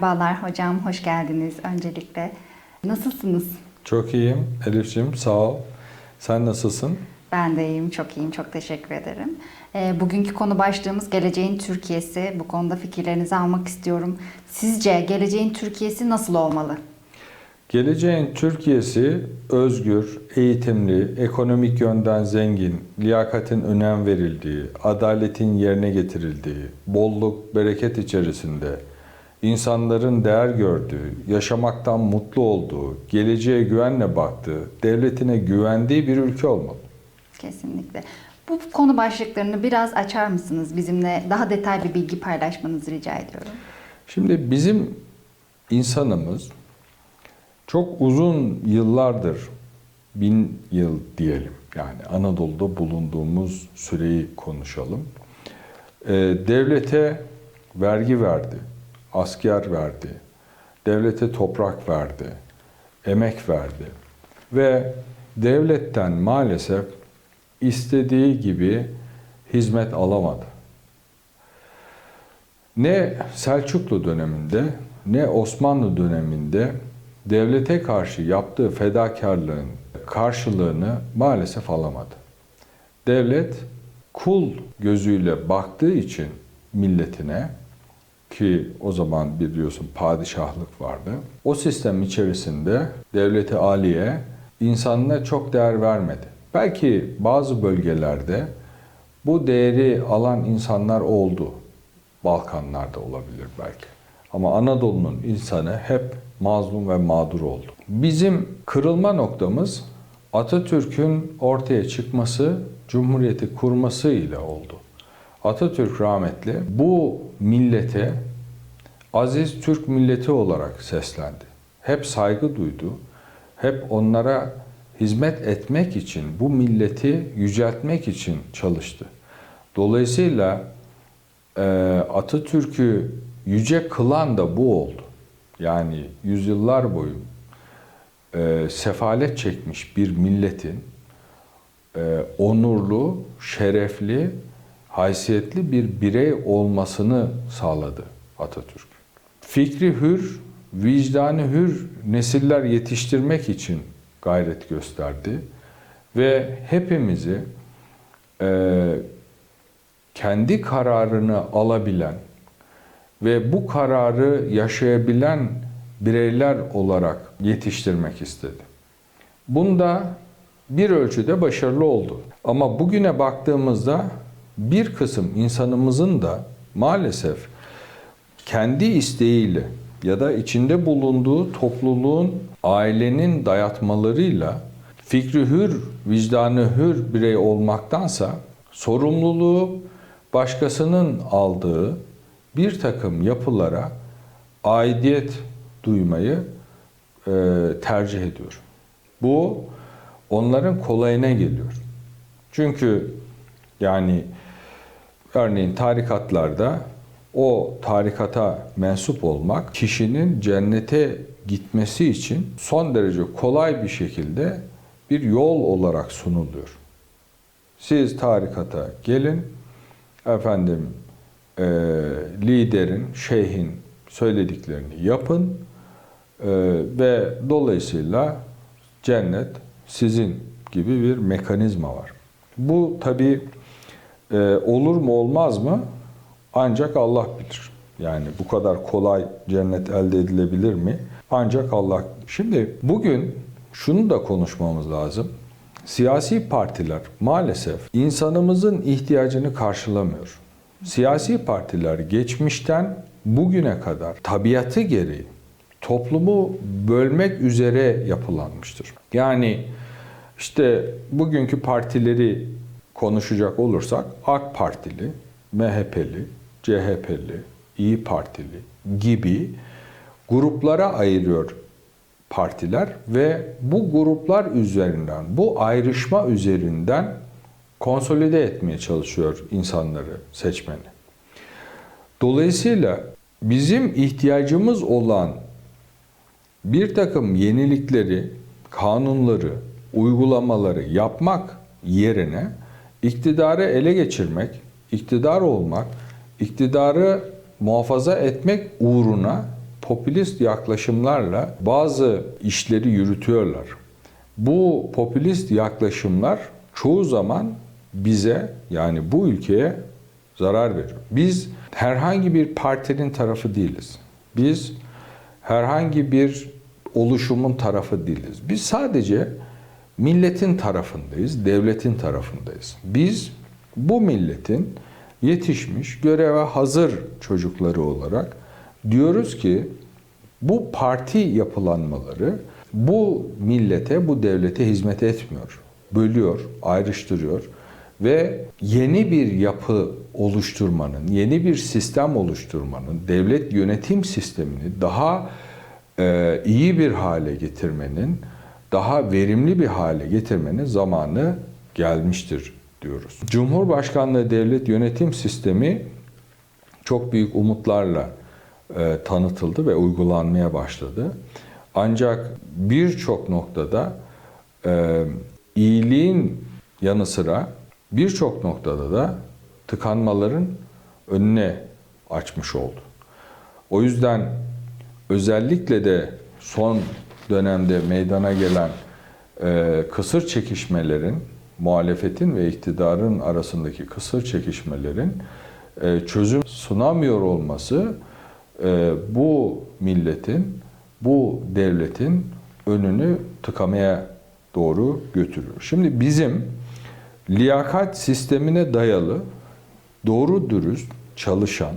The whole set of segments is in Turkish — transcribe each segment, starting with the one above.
Merhabalar hocam, hoş geldiniz öncelikle. Nasılsınız? Çok iyiyim Elif'ciğim sağ ol. Sen nasılsın? Ben de iyiyim, çok iyiyim, çok teşekkür ederim. Ee, bugünkü konu başlığımız geleceğin Türkiye'si. Bu konuda fikirlerinizi almak istiyorum. Sizce geleceğin Türkiye'si nasıl olmalı? Geleceğin Türkiye'si özgür, eğitimli, ekonomik yönden zengin, liyakatin önem verildiği, adaletin yerine getirildiği, bolluk, bereket içerisinde, insanların değer gördüğü, yaşamaktan mutlu olduğu, geleceğe güvenle baktığı, devletine güvendiği bir ülke olmalı. Kesinlikle. Bu konu başlıklarını biraz açar mısınız? Bizimle daha detaylı bir bilgi paylaşmanızı rica ediyorum. Şimdi bizim insanımız çok uzun yıllardır, bin yıl diyelim yani Anadolu'da bulunduğumuz süreyi konuşalım. Ee, devlete vergi verdi, asker verdi, devlete toprak verdi, emek verdi ve devletten maalesef istediği gibi hizmet alamadı. Ne Selçuklu döneminde ne Osmanlı döneminde devlete karşı yaptığı fedakarlığın karşılığını maalesef alamadı. Devlet kul gözüyle baktığı için milletine ki o zaman biliyorsun padişahlık vardı. O sistem içerisinde devleti aliye insanına çok değer vermedi. Belki bazı bölgelerde bu değeri alan insanlar oldu. Balkanlarda olabilir belki. Ama Anadolu'nun insanı hep mazlum ve mağdur oldu. Bizim kırılma noktamız Atatürk'ün ortaya çıkması, Cumhuriyeti kurması ile oldu. Atatürk rahmetli bu millete aziz Türk milleti olarak seslendi. Hep saygı duydu. Hep onlara hizmet etmek için, bu milleti yüceltmek için çalıştı. Dolayısıyla e, Atatürk'ü yüce kılan da bu oldu. Yani yüzyıllar boyu e, sefalet çekmiş bir milletin e, onurlu, şerefli, haysiyetli bir birey olmasını sağladı Atatürk. Fikri hür, vicdanı hür nesiller yetiştirmek için gayret gösterdi ve hepimizi e, kendi kararını alabilen ve bu kararı yaşayabilen bireyler olarak yetiştirmek istedi. Bunda bir ölçüde başarılı oldu. Ama bugüne baktığımızda bir kısım insanımızın da maalesef kendi isteğiyle ya da içinde bulunduğu topluluğun, ailenin dayatmalarıyla fikri hür, vicdanı hür birey olmaktansa sorumluluğu başkasının aldığı bir takım yapılara aidiyet duymayı e, tercih ediyor. Bu onların kolayına geliyor. Çünkü yani örneğin tarikatlarda o tarikata mensup olmak kişinin cennete gitmesi için son derece kolay bir şekilde bir yol olarak sunuluyor. Siz tarikata gelin, efendim e, liderin, şeyhin söylediklerini yapın e, ve dolayısıyla cennet sizin gibi bir mekanizma var. Bu tabi e, olur mu olmaz mı ancak Allah bilir. Yani bu kadar kolay cennet elde edilebilir mi? Ancak Allah. Şimdi bugün şunu da konuşmamız lazım. Siyasi partiler maalesef insanımızın ihtiyacını karşılamıyor. Siyasi partiler geçmişten bugüne kadar tabiatı gereği toplumu bölmek üzere yapılanmıştır. Yani işte bugünkü partileri konuşacak olursak AK Partili, MHP'li, CHP'li, İyi Partili gibi gruplara ayırıyor partiler ve bu gruplar üzerinden, bu ayrışma üzerinden konsolide etmeye çalışıyor insanları, seçmeni. Dolayısıyla bizim ihtiyacımız olan bir takım yenilikleri, kanunları, uygulamaları yapmak yerine iktidarı ele geçirmek, iktidar olmak, iktidarı muhafaza etmek uğruna popülist yaklaşımlarla bazı işleri yürütüyorlar. Bu popülist yaklaşımlar çoğu zaman bize yani bu ülkeye zarar veriyor. Biz herhangi bir partinin tarafı değiliz. Biz herhangi bir oluşumun tarafı değiliz. Biz sadece milletin tarafındayız, devletin tarafındayız. Biz bu milletin yetişmiş, göreve hazır çocukları olarak diyoruz ki bu parti yapılanmaları bu millete, bu devlete hizmet etmiyor. Bölüyor, ayrıştırıyor ve yeni bir yapı oluşturmanın, yeni bir sistem oluşturmanın, devlet yönetim sistemini daha e, iyi bir hale getirmenin, daha verimli bir hale getirmenin zamanı gelmiştir diyoruz. Cumhurbaşkanlığı devlet yönetim sistemi çok büyük umutlarla e, tanıtıldı ve uygulanmaya başladı. Ancak birçok noktada e, iyiliğin yanı sıra birçok noktada da tıkanmaların önüne açmış oldu. O yüzden özellikle de son dönemde meydana gelen e, kısır çekişmelerin, muhalefetin ve iktidarın arasındaki kısır çekişmelerin e, çözüm sunamıyor olması e, bu milletin, bu devletin önünü tıkamaya doğru götürüyor. Şimdi bizim liyakat sistemine dayalı, doğru dürüst çalışan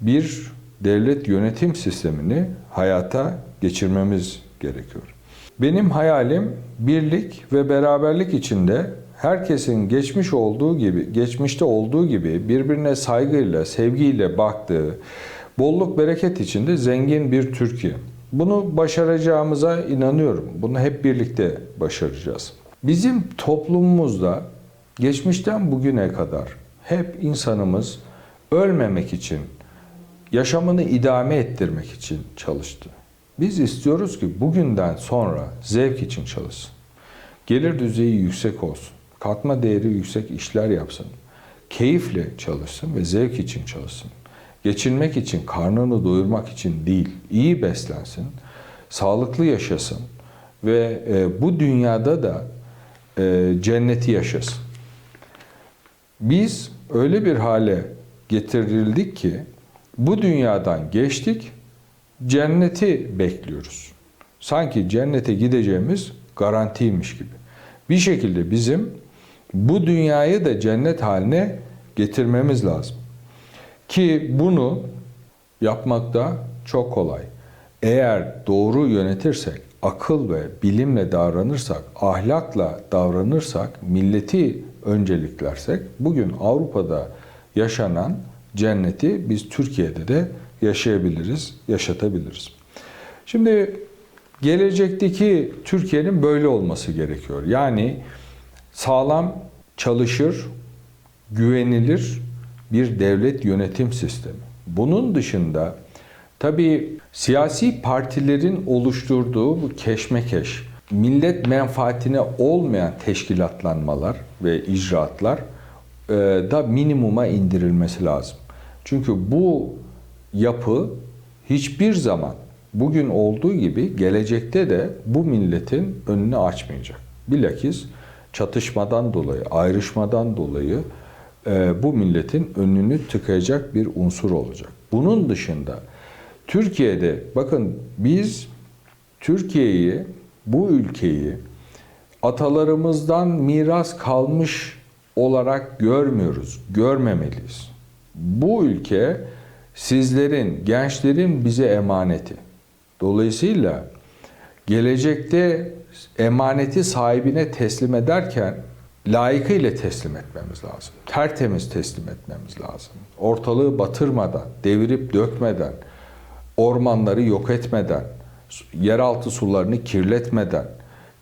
bir devlet yönetim sistemini hayata geçirmemiz gerekiyor. Benim hayalim birlik ve beraberlik içinde herkesin geçmiş olduğu gibi, geçmişte olduğu gibi birbirine saygıyla, sevgiyle baktığı, bolluk bereket içinde zengin bir Türkiye. Bunu başaracağımıza inanıyorum. Bunu hep birlikte başaracağız. Bizim toplumumuzda geçmişten bugüne kadar hep insanımız ölmemek için, yaşamını idame ettirmek için çalıştı. Biz istiyoruz ki bugünden sonra zevk için çalışsın. Gelir düzeyi yüksek olsun. Katma değeri yüksek işler yapsın. Keyifle çalışsın ve zevk için çalışsın. Geçinmek için, karnını doyurmak için değil, iyi beslensin, sağlıklı yaşasın ve e, bu dünyada da e, cenneti yaşasın. Biz öyle bir hale getirildik ki bu dünyadan geçtik, cenneti bekliyoruz. Sanki cennete gideceğimiz garantiymiş gibi. Bir şekilde bizim bu dünyayı da cennet haline getirmemiz lazım. Ki bunu yapmakta çok kolay. Eğer doğru yönetirsek, akıl ve bilimle davranırsak, ahlakla davranırsak, milleti önceliklersek bugün Avrupa'da yaşanan cenneti biz Türkiye'de de yaşayabiliriz, yaşatabiliriz. Şimdi gelecekteki Türkiye'nin böyle olması gerekiyor. Yani sağlam, çalışır, güvenilir bir devlet yönetim sistemi. Bunun dışında tabii siyasi partilerin oluşturduğu bu keşmekeş, millet menfaatine olmayan teşkilatlanmalar ve icraatlar e, da minimuma indirilmesi lazım. Çünkü bu yapı hiçbir zaman bugün olduğu gibi gelecekte de bu milletin önünü açmayacak. Bilakis çatışmadan dolayı, ayrışmadan dolayı e, bu milletin önünü tıkayacak bir unsur olacak. Bunun dışında Türkiye'de bakın biz Türkiye'yi, bu ülkeyi atalarımızdan miras kalmış olarak görmüyoruz, görmemeliyiz. Bu ülke sizlerin, gençlerin bize emaneti. Dolayısıyla gelecekte emaneti sahibine teslim ederken layıkıyla teslim etmemiz lazım. Tertemiz teslim etmemiz lazım. Ortalığı batırmadan, devirip dökmeden, ormanları yok etmeden, yeraltı sularını kirletmeden,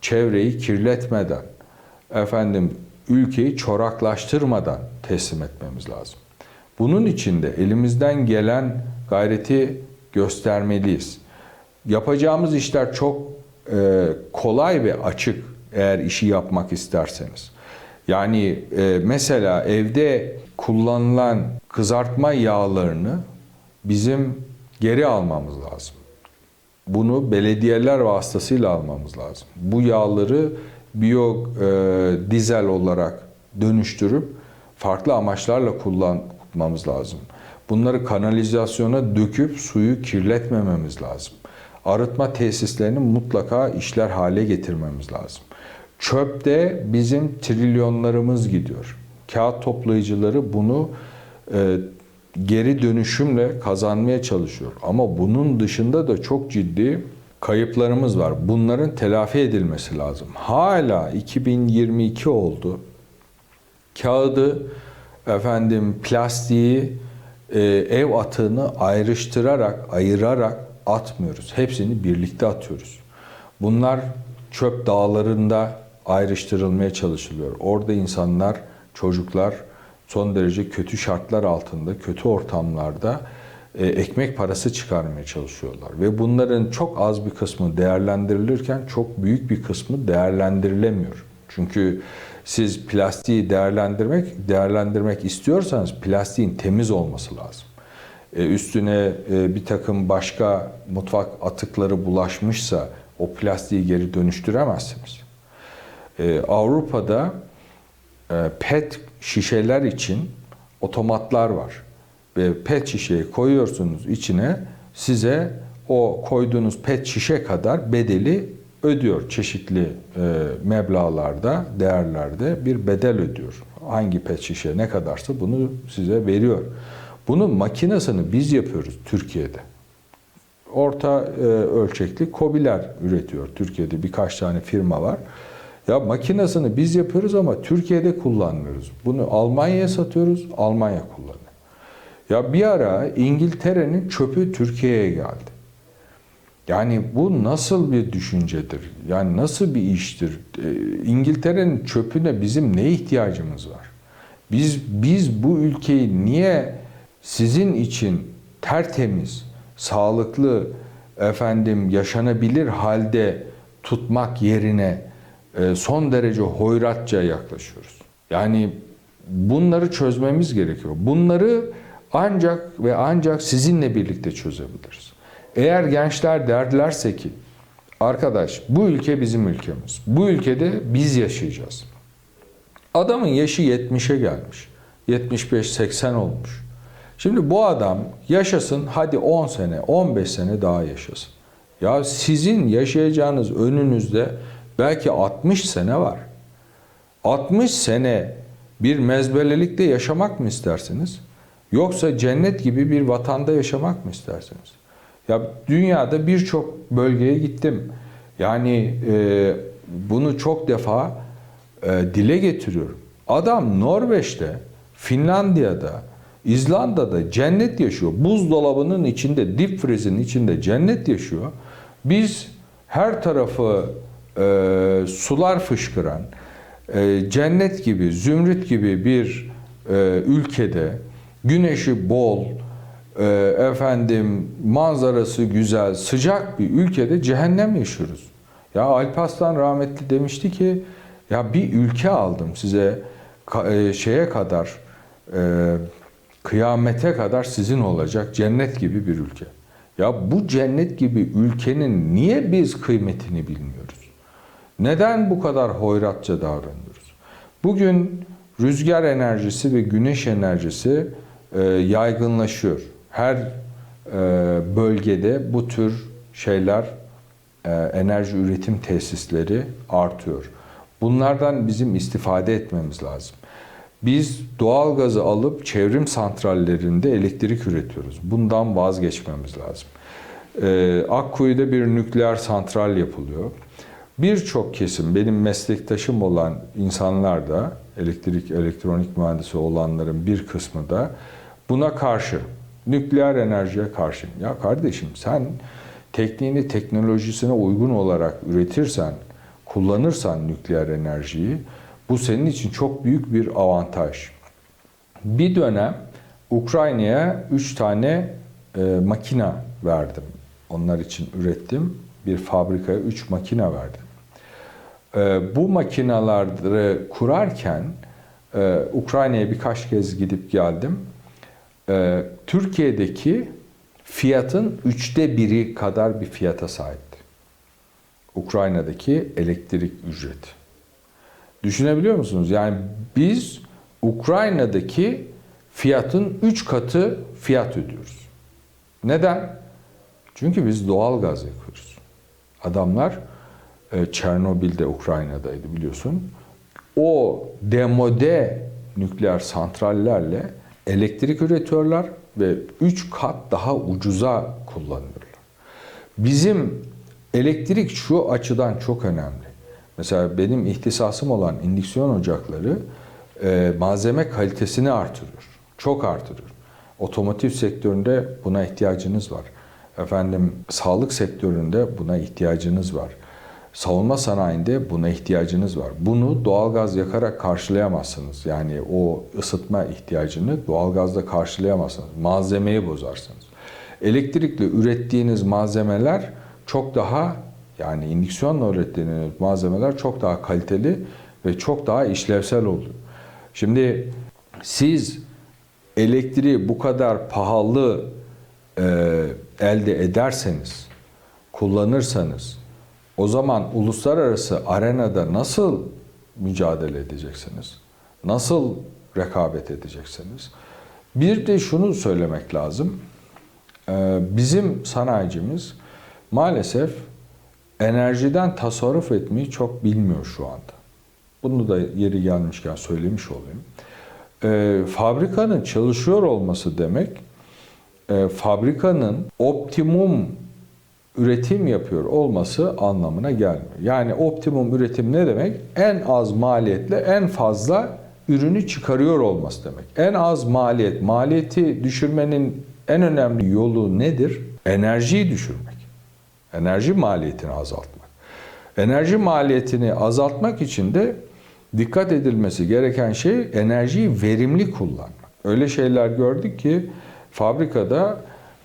çevreyi kirletmeden, efendim ülkeyi çoraklaştırmadan teslim etmemiz lazım. Bunun için de elimizden gelen gayreti göstermeliyiz. Yapacağımız işler çok e, kolay ve açık eğer işi yapmak isterseniz. Yani e, mesela evde kullanılan kızartma yağlarını bizim geri almamız lazım. Bunu belediyeler vasıtasıyla almamız lazım. Bu yağları biyo e, dizel olarak dönüştürüp farklı amaçlarla kullanmamız lazım. Bunları kanalizasyona döküp suyu kirletmememiz lazım. Arıtma tesislerini mutlaka işler hale getirmemiz lazım. Çöpte bizim trilyonlarımız gidiyor. Kağıt toplayıcıları bunu e, geri dönüşümle kazanmaya çalışıyor. Ama bunun dışında da çok ciddi kayıplarımız var. Bunların telafi edilmesi lazım. Hala 2022 oldu. Kağıdı, efendim plastiği, e, ev atığını ayrıştırarak, ayırarak atmıyoruz. Hepsini birlikte atıyoruz. Bunlar çöp dağlarında ayrıştırılmaya çalışılıyor. Orada insanlar, çocuklar son derece kötü şartlar altında, kötü ortamlarda e, ekmek parası çıkarmaya çalışıyorlar. Ve bunların çok az bir kısmı değerlendirilirken çok büyük bir kısmı değerlendirilemiyor. Çünkü siz plastiği değerlendirmek değerlendirmek istiyorsanız plastiğin temiz olması lazım. E, üstüne e, bir takım başka mutfak atıkları bulaşmışsa o plastiği geri dönüştüremezsiniz. E, Avrupa'da PET şişeler için otomatlar var. Ve PET şişeyi koyuyorsunuz içine size o koyduğunuz PET şişe kadar bedeli ödüyor. Çeşitli e, meblağlarda, değerlerde bir bedel ödüyor. Hangi PET şişe ne kadarsa bunu size veriyor. Bunun makinesini biz yapıyoruz Türkiye'de. Orta e, ölçekli kobiler üretiyor. Türkiye'de birkaç tane firma var. Ya makinesini biz yapıyoruz ama Türkiye'de kullanmıyoruz. Bunu Almanya'ya satıyoruz, Almanya kullanıyor. Ya bir ara İngiltere'nin çöpü Türkiye'ye geldi. Yani bu nasıl bir düşüncedir? Yani nasıl bir iştir? Ee, İngiltere'nin çöpüne bizim ne ihtiyacımız var? Biz biz bu ülkeyi niye sizin için tertemiz, sağlıklı, efendim yaşanabilir halde tutmak yerine e, son derece hoyratça yaklaşıyoruz. Yani bunları çözmemiz gerekiyor. Bunları ancak ve ancak sizinle birlikte çözebiliriz. Eğer gençler derlerse ki arkadaş bu ülke bizim ülkemiz. Bu ülkede biz yaşayacağız. Adamın yaşı 70'e gelmiş. 75-80 olmuş. Şimdi bu adam yaşasın hadi 10 sene, 15 sene daha yaşasın. Ya sizin yaşayacağınız önünüzde belki 60 sene var. 60 sene bir mezbelelikte yaşamak mı istersiniz? Yoksa cennet gibi bir vatanda yaşamak mı istersiniz? Ya dünyada birçok bölgeye gittim. Yani e, bunu çok defa e, dile getiriyorum. Adam Norveç'te, Finlandiya'da, İzlanda'da cennet yaşıyor. Buzdolabının içinde, dip freezin içinde cennet yaşıyor. Biz her tarafı e, sular fışkıran, e, cennet gibi, zümrüt gibi bir e, ülkede güneşi bol, efendim manzarası güzel, sıcak bir ülkede cehennem yaşıyoruz. Ya Alparslan rahmetli demişti ki ya bir ülke aldım size e, şeye kadar e, kıyamete kadar sizin olacak cennet gibi bir ülke. Ya bu cennet gibi ülkenin niye biz kıymetini bilmiyoruz? Neden bu kadar hoyratça davranıyoruz? Bugün rüzgar enerjisi ve güneş enerjisi e, yaygınlaşıyor. Her e, bölgede bu tür şeyler, e, enerji üretim tesisleri artıyor. Bunlardan bizim istifade etmemiz lazım. Biz doğal gazı alıp çevrim santrallerinde elektrik üretiyoruz. Bundan vazgeçmemiz lazım. Ee, Akkuyu'da bir nükleer santral yapılıyor. Birçok kesim, benim meslektaşım olan insanlar da, elektrik, elektronik mühendisi olanların bir kısmı da buna karşı. Nükleer enerjiye karşı. Ya kardeşim sen tekniğini, teknolojisine uygun olarak üretirsen, kullanırsan nükleer enerjiyi, bu senin için çok büyük bir avantaj. Bir dönem Ukrayna'ya 3 tane e, makina verdim. Onlar için ürettim. Bir fabrikaya 3 makine verdim. E, bu makinaları kurarken e, Ukrayna'ya birkaç kez gidip geldim. E, Türkiye'deki fiyatın üçte biri kadar bir fiyata sahipti. Ukrayna'daki elektrik ücreti. Düşünebiliyor musunuz? Yani biz Ukrayna'daki fiyatın 3 katı fiyat ödüyoruz. Neden? Çünkü biz doğal gaz yakıyoruz. Adamlar e, Çernobil'de Ukrayna'daydı biliyorsun. O demode nükleer santrallerle elektrik üretiyorlar ve 3 kat daha ucuza kullanıyorlar. Bizim elektrik şu açıdan çok önemli. Mesela benim ihtisasım olan indüksiyon ocakları e, malzeme kalitesini artırıyor. Çok artırıyor. Otomotiv sektöründe buna ihtiyacınız var. Efendim sağlık sektöründe buna ihtiyacınız var. Savunma sanayinde buna ihtiyacınız var. Bunu doğalgaz yakarak karşılayamazsınız. Yani o ısıtma ihtiyacını doğalgazla karşılayamazsınız. Malzemeyi bozarsınız. Elektrikle ürettiğiniz malzemeler çok daha yani indüksiyonla ürettiğiniz malzemeler çok daha kaliteli ve çok daha işlevsel oluyor. Şimdi siz elektriği bu kadar pahalı e, elde ederseniz, kullanırsanız o zaman uluslararası arenada nasıl mücadele edeceksiniz? Nasıl rekabet edeceksiniz? Bir de şunu söylemek lazım. Ee, Bizim sanayicimiz maalesef enerjiden tasarruf etmeyi çok bilmiyor şu anda. Bunu da yeri gelmişken söylemiş olayım. Ee, Fabrikanın çalışıyor olması demek, e, fabrikanın optimum üretim yapıyor olması anlamına gelmiyor. Yani optimum üretim ne demek? En az maliyetle en fazla ürünü çıkarıyor olması demek. En az maliyet, maliyeti düşürmenin en önemli yolu nedir? Enerjiyi düşürmek. Enerji maliyetini azaltmak. Enerji maliyetini azaltmak için de dikkat edilmesi gereken şey enerjiyi verimli kullanmak. Öyle şeyler gördük ki fabrikada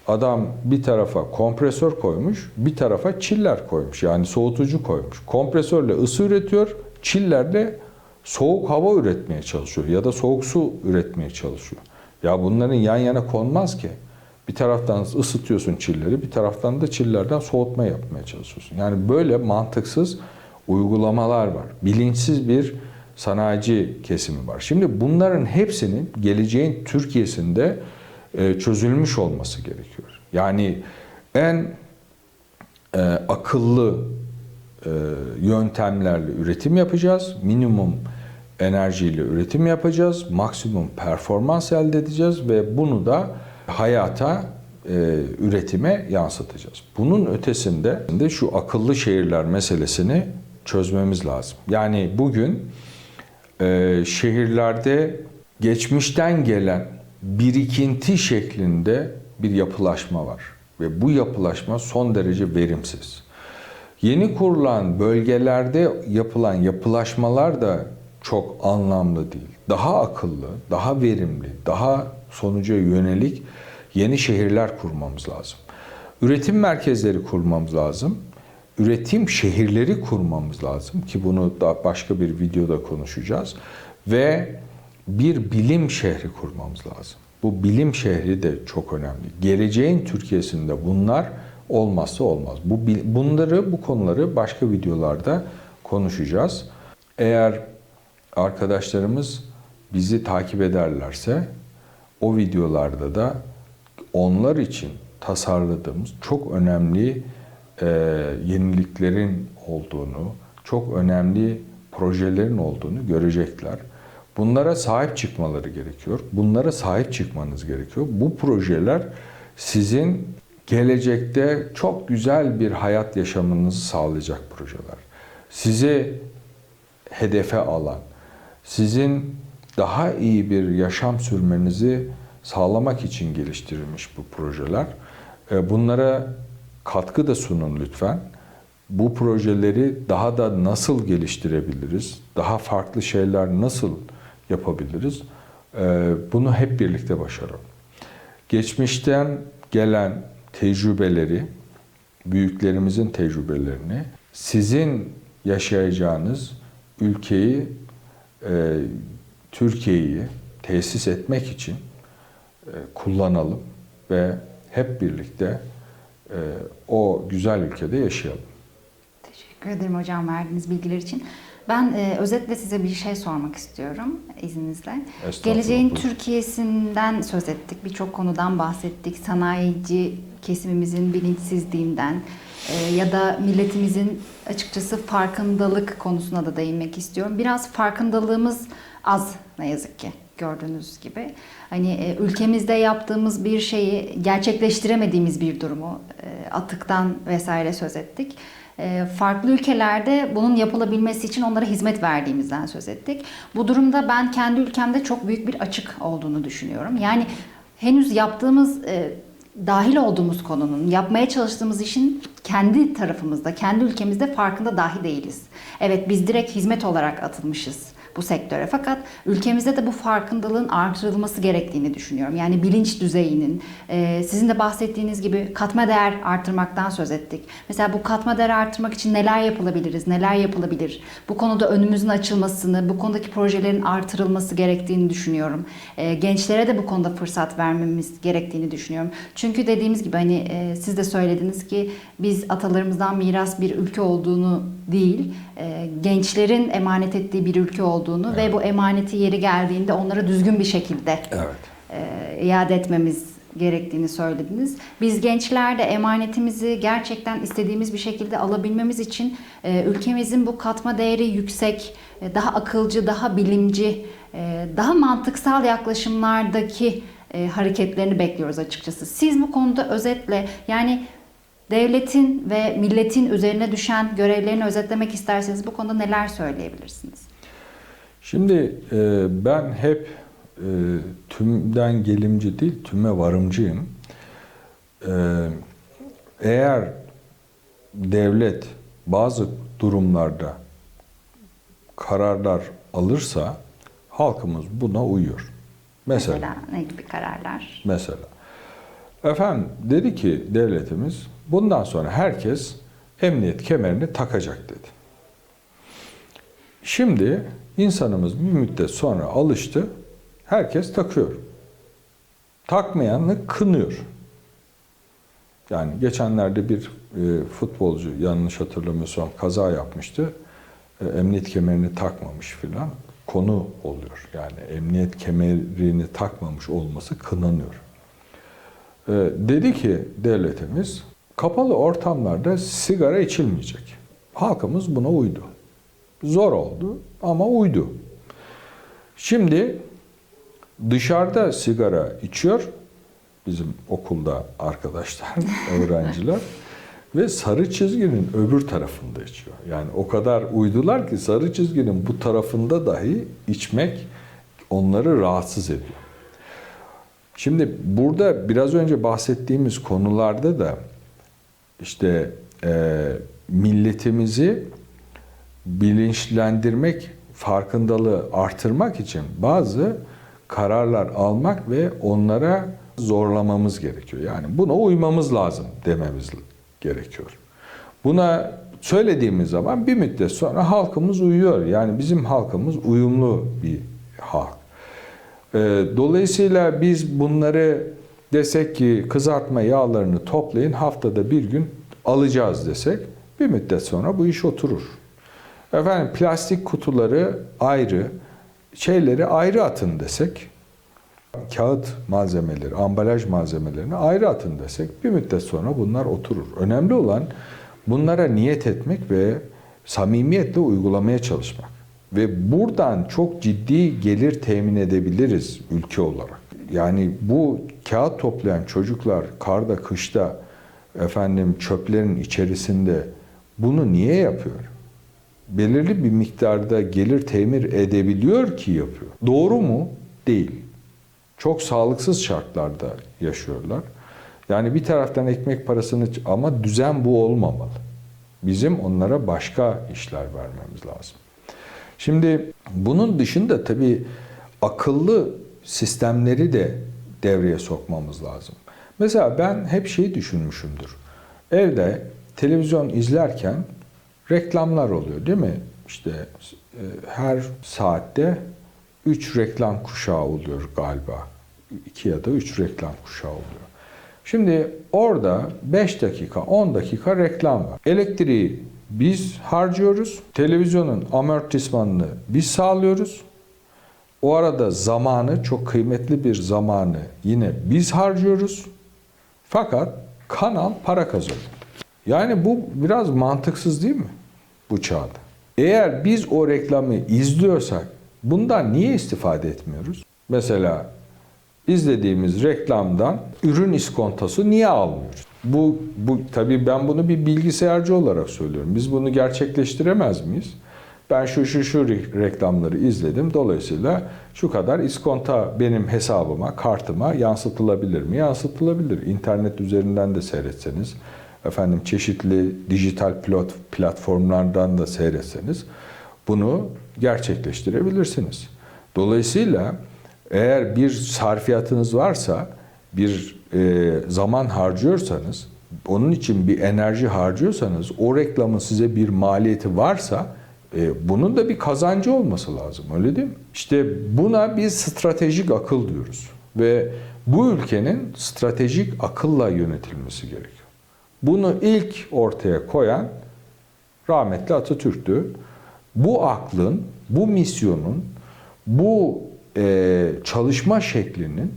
adam bir tarafa kompresör koymuş, bir tarafa çiller koymuş. Yani soğutucu koymuş. Kompresörle ısı üretiyor, çillerle soğuk hava üretmeye çalışıyor ya da soğuk su üretmeye çalışıyor. Ya bunların yan yana konmaz ki. Bir taraftan ısıtıyorsun çilleri, bir taraftan da çillerden soğutma yapmaya çalışıyorsun. Yani böyle mantıksız uygulamalar var. Bilinçsiz bir sanayici kesimi var. Şimdi bunların hepsinin geleceğin Türkiye'sinde çözülmüş olması gerekiyor. Yani en e, akıllı e, yöntemlerle üretim yapacağız. Minimum enerjiyle üretim yapacağız. Maksimum performans elde edeceğiz ve bunu da hayata e, üretime yansıtacağız. Bunun ötesinde de şu akıllı şehirler meselesini çözmemiz lazım. Yani bugün e, şehirlerde geçmişten gelen birikinti şeklinde bir yapılaşma var ve bu yapılaşma son derece verimsiz. Yeni kurulan bölgelerde yapılan yapılaşmalar da çok anlamlı değil. Daha akıllı, daha verimli, daha sonuca yönelik yeni şehirler kurmamız lazım. Üretim merkezleri kurmamız lazım. Üretim şehirleri kurmamız lazım ki bunu da başka bir videoda konuşacağız. Ve bir bilim şehri kurmamız lazım. Bu bilim şehri de çok önemli. Geleceğin Türkiye'sinde bunlar olmazsa olmaz. Bu bunları bu konuları başka videolarda konuşacağız. Eğer arkadaşlarımız bizi takip ederlerse o videolarda da onlar için tasarladığımız çok önemli e, yeniliklerin olduğunu, çok önemli projelerin olduğunu görecekler. Bunlara sahip çıkmaları gerekiyor. Bunlara sahip çıkmanız gerekiyor. Bu projeler sizin gelecekte çok güzel bir hayat yaşamınızı sağlayacak projeler. Sizi hedefe alan, sizin daha iyi bir yaşam sürmenizi sağlamak için geliştirilmiş bu projeler. E, Bunlara katkı da sunun lütfen. Bu projeleri daha da nasıl geliştirebiliriz? Daha farklı şeyler nasıl yapabiliriz? E, Bunu hep birlikte başaralım. Geçmişten gelen tecrübeleri, büyüklerimizin tecrübelerini, sizin yaşayacağınız ülkeyi, e, Türkiye'yi tesis etmek için e, kullanalım ve hep birlikte e, o güzel ülkede yaşayalım. Teşekkür ederim hocam verdiğiniz bilgiler için. Ben e, özetle size bir şey sormak istiyorum izninizle. Geleceğin. Türkiye'sinden söz ettik, birçok konudan bahsettik. Sanayici kesimimizin bilinçsizliğinden e, ya da milletimizin açıkçası farkındalık konusuna da değinmek istiyorum. Biraz farkındalığımız az ne yazık ki gördüğünüz gibi. Hani e, ülkemizde yaptığımız bir şeyi gerçekleştiremediğimiz bir durumu e, atıktan vesaire söz ettik. E, Farklı ülkelerde bunun yapılabilmesi için onlara hizmet verdiğimizden söz ettik. Bu durumda ben kendi ülkemde çok büyük bir açık olduğunu düşünüyorum. Yani henüz yaptığımız e, dahil olduğumuz konunun, yapmaya çalıştığımız işin kendi tarafımızda, kendi ülkemizde farkında dahi değiliz. Evet biz direkt hizmet olarak atılmışız bu sektöre. Fakat ülkemizde de bu farkındalığın artırılması gerektiğini düşünüyorum. Yani bilinç düzeyinin, e, sizin de bahsettiğiniz gibi katma değer artırmaktan söz ettik. Mesela bu katma değer artırmak için neler yapılabiliriz, neler yapılabilir? Bu konuda önümüzün açılmasını, bu konudaki projelerin artırılması gerektiğini düşünüyorum. E, gençlere de bu konuda fırsat vermemiz gerektiğini düşünüyorum. Çünkü dediğimiz gibi hani e, siz de söylediniz ki biz atalarımızdan miras bir ülke olduğunu değil, gençlerin emanet ettiği bir ülke olduğunu ve bu emaneti yeri geldiğinde onlara düzgün bir şekilde Evet. e, iade etmemiz gerektiğini söylediniz. Biz gençler de emanetimizi gerçekten istediğimiz bir şekilde alabilmemiz için e, ülkemizin bu katma değeri yüksek, e, daha akılcı, daha bilimci, e, daha mantıksal yaklaşımlardaki e, hareketlerini bekliyoruz açıkçası. Siz bu konuda özetle yani devletin ve milletin üzerine düşen görevlerini özetlemek isterseniz bu konuda neler söyleyebilirsiniz? Şimdi e, ben hep e, tümden gelimci değil, tüme varımcıyım. E, eğer devlet bazı durumlarda kararlar alırsa halkımız buna uyuyor. Mesela, Mesela ne gibi kararlar? mesela. Efendim dedi ki devletimiz bundan sonra herkes emniyet kemerini takacak dedi. Şimdi insanımız bir müddet sonra alıştı. Herkes takıyor. Takmayanı kınıyor. Yani geçenlerde bir e, futbolcu yanlış hatırlamıyorsam kaza yapmıştı. E, emniyet kemerini takmamış filan. Konu oluyor. Yani emniyet kemerini takmamış olması kınanıyor. E, dedi ki devletimiz kapalı ortamlarda sigara içilmeyecek. Halkımız buna uydu. Zor oldu ama uydu. Şimdi dışarıda sigara içiyor bizim okulda arkadaşlar, öğrenciler ve sarı çizginin öbür tarafında içiyor. Yani o kadar uydular ki sarı çizginin bu tarafında dahi içmek onları rahatsız ediyor. Şimdi burada biraz önce bahsettiğimiz konularda da işte e, milletimizi bilinçlendirmek, farkındalığı artırmak için bazı kararlar almak ve onlara zorlamamız gerekiyor. Yani buna uymamız lazım dememiz gerekiyor. Buna söylediğimiz zaman bir müddet sonra halkımız uyuyor. Yani bizim halkımız uyumlu bir halk. Ee, Dolayısıyla biz bunları desek ki kızartma yağlarını toplayın haftada bir gün alacağız desek bir müddet sonra bu iş oturur. Efendim plastik kutuları ayrı, şeyleri ayrı atın desek, kağıt malzemeleri, ambalaj malzemelerini ayrı atın desek bir müddet sonra bunlar oturur. Önemli olan bunlara niyet etmek ve samimiyetle uygulamaya çalışmak. Ve buradan çok ciddi gelir temin edebiliriz ülke olarak. Yani bu kağıt toplayan çocuklar karda, kışta efendim çöplerin içerisinde bunu niye yapıyor? Belirli bir miktarda gelir temin edebiliyor ki yapıyor. Doğru mu? Değil. Çok sağlıksız şartlarda yaşıyorlar. Yani bir taraftan ekmek parasını ama düzen bu olmamalı. Bizim onlara başka işler vermemiz lazım. Şimdi bunun dışında tabii akıllı sistemleri de devreye sokmamız lazım. Mesela ben hep şeyi düşünmüşümdür. Evde televizyon izlerken reklamlar oluyor değil mi? İşte e, her saatte 3 reklam kuşağı oluyor galiba. 2 ya da 3 reklam kuşağı oluyor. Şimdi orada 5 dakika, 10 dakika reklam var. Elektriği biz harcıyoruz. Televizyonun amortismanını biz sağlıyoruz. O arada zamanı, çok kıymetli bir zamanı yine biz harcıyoruz. Fakat kanal para kazanıyor. Yani bu biraz mantıksız değil mi bu çağda? Eğer biz o reklamı izliyorsak bundan niye istifade etmiyoruz? Mesela izlediğimiz reklamdan ürün iskontosu niye almıyoruz? Bu, bu tabii ben bunu bir bilgisayarcı olarak söylüyorum. Biz bunu gerçekleştiremez miyiz? Ben şu şu şu re- reklamları izledim. Dolayısıyla şu kadar iskonta benim hesabıma, kartıma yansıtılabilir mi? Yansıtılabilir. İnternet üzerinden de seyretseniz, efendim çeşitli dijital pilot platformlardan da seyretseniz bunu gerçekleştirebilirsiniz. Dolayısıyla eğer bir sarfiyatınız varsa, bir e, zaman harcıyorsanız, onun için bir enerji harcıyorsanız, o reklamın size bir maliyeti varsa, e, bunun da bir kazancı olması lazım, öyle değil mi? İşte buna biz stratejik akıl diyoruz ve bu ülkenin stratejik akılla yönetilmesi gerekiyor. Bunu ilk ortaya koyan rahmetli Atatürk'tü. Bu aklın, bu misyonun, bu e, çalışma şeklinin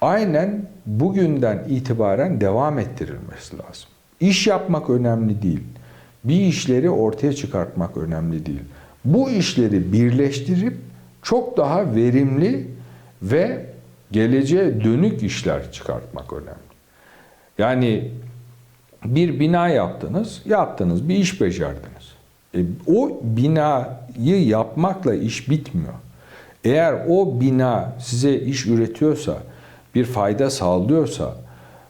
aynen bugünden itibaren devam ettirilmesi lazım. İş yapmak önemli değil. Bir işleri ortaya çıkartmak önemli değil. Bu işleri birleştirip çok daha verimli ve geleceğe dönük işler çıkartmak önemli. Yani bir bina yaptınız, yaptınız, bir iş becerdiniz. E, o binayı yapmakla iş bitmiyor. Eğer o bina size iş üretiyorsa, bir fayda sağlıyorsa,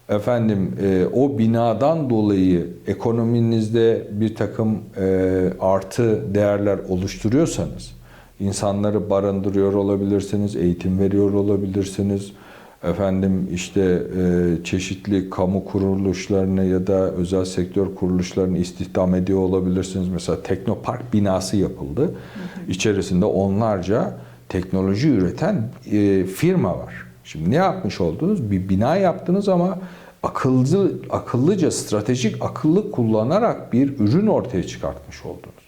efendim e, o binadan dolayı ekonominizde bir takım e, artı değerler oluşturuyorsanız, insanları barındırıyor olabilirsiniz, eğitim veriyor olabilirsiniz, efendim işte e, çeşitli kamu kuruluşlarını ya da özel sektör kuruluşlarını istihdam ediyor olabilirsiniz. Mesela Teknopark binası yapıldı. İçerisinde onlarca teknoloji üreten e, firma var. Şimdi ne yapmış oldunuz? Bir bina yaptınız ama akıllı akıllıca stratejik akıllı kullanarak bir ürün ortaya çıkartmış oldunuz.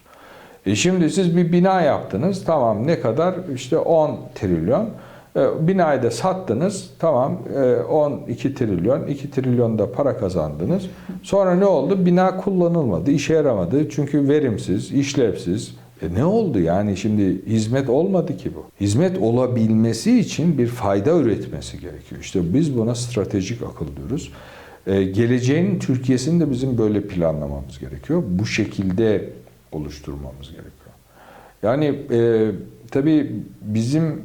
E şimdi siz bir bina yaptınız. Tamam ne kadar? İşte 10 trilyon. E, binayı da sattınız. Tamam e, 12 trilyon. 2 trilyon da para kazandınız. Sonra ne oldu? Bina kullanılmadı. işe yaramadı. Çünkü verimsiz, işlevsiz. E ne oldu yani şimdi hizmet olmadı ki bu. Hizmet olabilmesi için bir fayda üretmesi gerekiyor. İşte biz buna stratejik akıl diyoruz. E, geleceğin Türkiye'sini de bizim böyle planlamamız gerekiyor. Bu şekilde oluşturmamız gerekiyor. Yani e, tabii bizim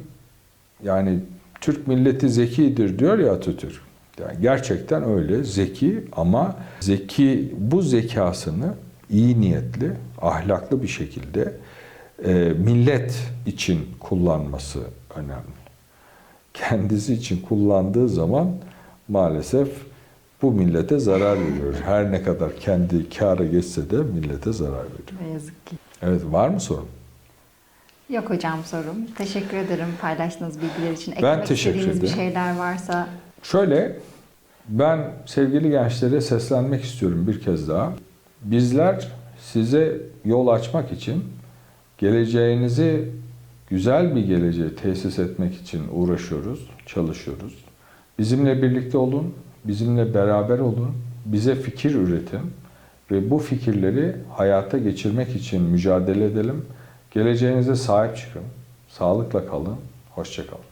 yani Türk milleti zekidir diyor ya Atatürk. Yani gerçekten öyle zeki ama zeki bu zekasını iyi niyetli, ahlaklı bir şekilde e, millet için kullanması önemli. Kendisi için kullandığı zaman maalesef bu millete zarar veriyor. Her ne kadar kendi kâra geçse de millete zarar veriyor. Ne yazık ki. Evet var mı sorun? Yok hocam sorum. Teşekkür ederim paylaştığınız bilgiler için. Ben Eklemek teşekkür istediğiniz bir ederim. şeyler varsa Şöyle, ben sevgili gençlere seslenmek istiyorum bir kez daha. Bizler size yol açmak için, geleceğinizi güzel bir geleceğe tesis etmek için uğraşıyoruz, çalışıyoruz. Bizimle birlikte olun, bizimle beraber olun, bize fikir üretin ve bu fikirleri hayata geçirmek için mücadele edelim. Geleceğinize sahip çıkın, sağlıkla kalın, hoşçakalın.